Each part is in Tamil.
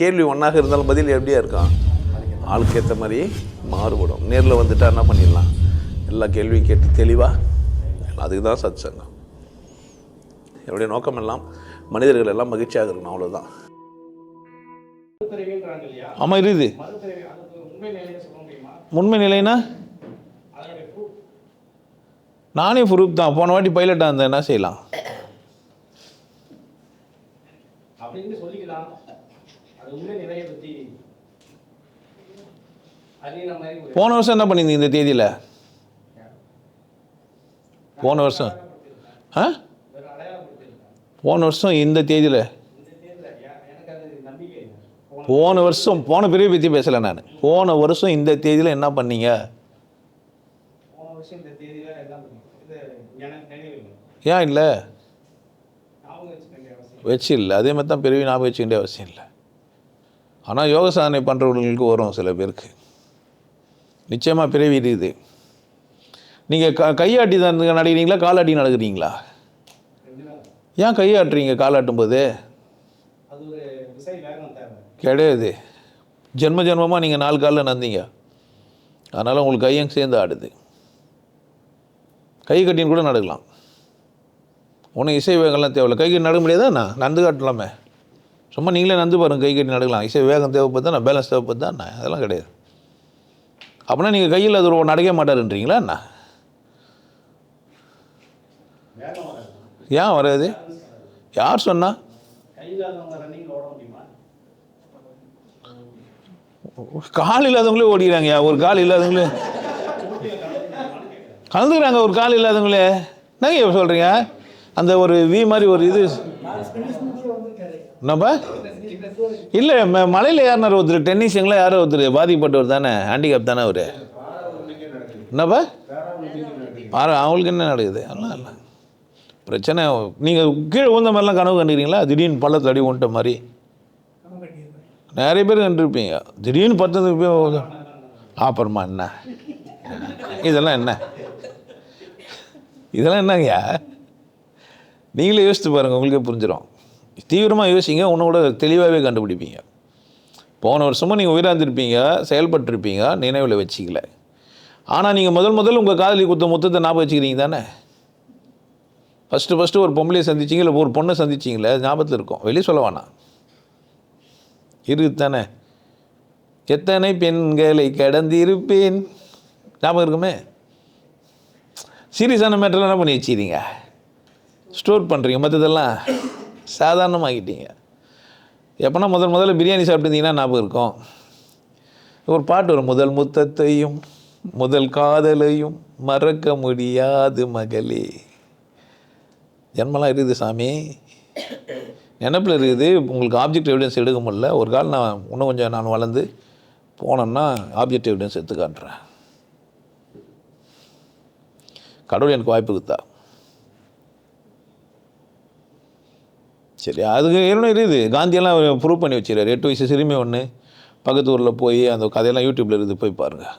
கேள்வி ஒன்றாக இருந்தாலும் பதில் எப்படியா இருக்கும்? ஆளுக்கு ஏற்ற மாதிரி மாறுபடும். நேரில் வந்துட்டா என்ன பண்ணிடலாம்? எல்லா கேள்வியும் கேட்டு தெளிவாக அதுக்கு தான் சத் சங்கம் என்னுடைய நோக்கம் எல்லாம் மனிதர்கள் எல்லாம் மகிழ்ச்சியாக இருக்கணும் அவ்வளோதான் ஆமாம் இருக்குது உண்மை நிலைனா? நானே ப்ரூஃப் தான். போன வாட்டி பைலட்டாக இருந்தேன் என்ன செய்யலாம்? அப்படின்னு சொல்லிக்கலாம். அது உண்மை நிலையை பற்றி அறியிற மாதிரி ஒரு போன வருஷம் என்ன பண்ணியிருந்தீங்க இந்த தேதியில்? போன வருஷம். ஆ? போன வருஷம் இந்த தேதியில்? போன வருஷம் போன பிரிவை பற்றி பேசலை நான். போன வருஷம் இந்த தேதியில் என்ன பண்ணீங்க? ஏன் இல்லை? வச்சு இல்லை. அதே மாதிரி தான் பிறவி ஞாபகம் வச்சுக்க வேண்டிய அவசியம் இல்லை. ஆனால் யோக சாதனை பண்ணுறவர்களுக்கு வரும் சில பேருக்கு. நிச்சயமாக பிறவி இருக்குது. நீங்கள் க கையாட்டி தான் நடக்கிறீங்களா காலாட்டி நடக்கிறீங்களா? ஏன் கையாட்டுறீங்க காலாட்டும் போது கிடையாது. ஜென்ம ஜென்மமாக நீங்கள் நாலு காலில் நந்தீங்க. அதனால் உங்களுக்கு கையும் சேர்ந்து ஆடுது. கை கட்டின்னு கூட நடக்கலாம். ஒன்றும் இசை வேகம்லாம் தேவையில்ல. கை கட்டி நடக்க முடியாதா நான் நந்து காட்டலாமே. சும்மா நீங்களே நந்து பாருங்க கை கட்டி நடக்கலாம். இசை வேகம் தேவைப்படுதா நான் பேலன்ஸ் தேவைப்படுதா நான் அதெல்லாம் கிடையாது. அப்படின்னா நீங்கள் கையில் அது ஒரு நடக்க மாட்டாருன்றீங்களா என்ன? ஏன் வராது? யார் சொன்னா? கால் இல்லாதவங்களே ஓடிக்கிறாங்க ஒரு கால் இல்லாதவங்களே. கலந்துக்கிறாங்க ஒரு கால் இல்லாதவங்களே. என்னங்க சொல்கிறீங்க அந்த ஒரு வி மாதிரி ஒரு இது. என்னப்பா இல்லை ம மலையில் யாருனார் ஒருத்தர்? டென்னிஸுங்களா யாரோ ஒருத்தர்? பாதிக்கப்பட்டவர் தானே? ஹேண்டிகேப் தானே அவர்? என்னப்பா? பாரு அவங்களுக்கு என்ன நடக்குது? அதெல்லாம் இல்லை. பிரச்சனை. நீங்கள் கீழே உந்த மாதிரிலாம் கனவு கண்டுக்கிறீங்களா திடீர்னு பள்ளத்தில் அடி உண்ட மாதிரி. நிறைய பேர் கண்டுருப்பீங்க. திடீர்னு பத்தது அப்புறமா என்ன? இதெல்லாம் என்ன? இதெல்லாம் என்னங்கய்யா நீங்களே யோசித்து பாருங்கள் உங்களுக்கே புரிஞ்சிடும் தீவிரமாக யோசிங்க ஒன்று கூட தெளிவாகவே கண்டுபிடிப்பீங்க. போன வருஷமும் நீங்கள் உயிராந்திருப்பீங்க செயல்பட்டிருப்பீங்க நினைவில் வச்சிக்கல. ஆனால் நீங்கள் முதல் முதல் உங்கள் காதலி குத்த மொத்தத்தை ஞாபகம் வச்சுக்கிறீங்க தானே? ஃபஸ்ட்டு ஃபஸ்ட்டு ஒரு பொம்பளையை சந்திச்சிங்க இல்லை ஒரு பொண்ணை சந்திச்சிங்களே அது ஞாபகத்தில் இருக்கும். வெளியே சொல்ல வேணாம். இருக்குது தானே? எத்தனை பெண்களை கடந்திருப்பேன்? ஞாபகம் இருக்குமே? சீரியஸான மேட்டர்லாம் என்ன பண்ணி வச்சுக்கிறீங்க? ஸ்டோர் பண்ணுறீங்க மற்றதெல்லாம் சாதாரணமாகிட்டீங்க. எப்போனா முதல் முதல்ல பிரியாணி சாப்பிட்டுருந்தீங்கன்னா ஞாபகம் இருக்கும். ஒரு பாட்டு வரும் முதல் முத்தத்தையும் முதல் காதலையும் மறக்க முடியாது மகளே. ஜென்மலாம் இருக்குது சாமி. நினப்பில் இருக்குது உங்களுக்கு ஆப்ஜெக்ட் எவிடன்ஸ் எடுக்க முடியல. ஒரு கால் நான் இன்னும் கொஞ்சம் நான் வளர்ந்து போனேன்னா ஆப்ஜெக்ட் எவிடன்ஸ் எடுத்து காட்டுறேன். கடவுள் எனக்கு வாய்ப்பு கொடுத்தா. சரி அதுக்கு இன்னும் இருக்குது காந்தியெல்லாம் ப்ரூவ் பண்ணி வச்சுருக்காரு எட்டு வயசு சிறுமி ஒன்று பக்கத்து ஊரில் போய் அந்த கதையெல்லாம் யூடியூப்பில் இருக்குது போய் பாருங்கள்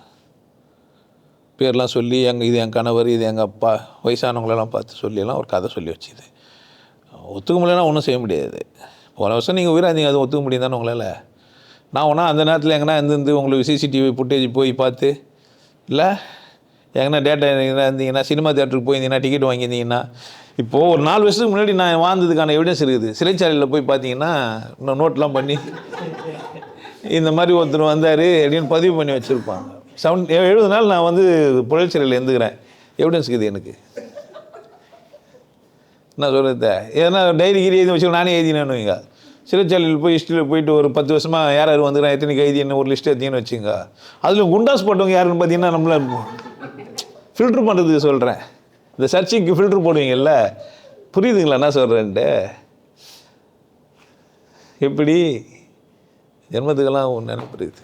பேர்லாம் சொல்லி எங்கள் இது என் கணவர் இது எங்கள் அப்பா வயசானவங்களெல்லாம் பார்த்து சொல்லியெல்லாம் ஒரு கதை சொல்லி வச்சுது. ஒத்துக்க முடியலன்னா ஒன்றும் செய்ய முடியாது. போன வருஷம் நீங்கள் உயிராந்தீங்க அது ஒத்துக்க முடியும் தானே உங்களால். நான் ஒன்றா அந்த நேரத்தில் எங்கன்னா இருந்து உங்களுக்கு சிசிடிவி ஃபுட்டேஜ் போய் பார்த்து இல்லை எங்கன்னா டேட்டா இருந்தீங்கன்னா சினிமா தேட்டருக்கு போயிருந்தீங்கன்னா டிக்கெட் வாங்கியிருந்தீங்கன்னா இப்போது ஒரு நாலு வருஷத்துக்கு முன்னாடி நான் வாழ்ந்ததுக்கான எவிடன்ஸ் இருக்குது. சிறைச்சாலையில் போய் பார்த்தீங்கன்னா இன்னும் நோட்லாம் பண்ணி இந்த மாதிரி ஒருத்தர் வந்தார் அப்படின்னு பதிவு பண்ணி வச்சுருப்பாங்க. செவன் எழுபது நாள் நான் வந்து புழல் சிறையில் எழுந்துக்கிறேன் எவிடன்ஸ் இருக்குது எனக்கு. என்ன சொல்கிறது ஏன்னா டைரி கீரி எழுதி வச்சு நானே எழுதினேன்னு வைங்க. சிறைச்சாலையில் போய் ஹிஸ்ட்ரியில் போயிட்டு ஒரு பத்து வருஷமாக யார் யார் வந்துக்கிறேன் எத்தனை கைதி என்ன ஒரு லிஸ்ட் எடுத்தீங்கன்னு வச்சுங்க. அதில் குண்டாஸ் போட்டவங்க யாருன்னு பார்த்தீங்கன்னா நம்மள ஃபில்ட்ரு பண்ணுறதுக்கு சொல்கிறேன் இந்த சர்ச்சைக்கு ஃபில்ட்ரு போடுவீங்கல்ல? புரியுதுங்களா? என்ன சொல்கிறேன்ட்டு எப்படி? ஜென்மத்துக்கெல்லாம் ஒன்று புரியுது.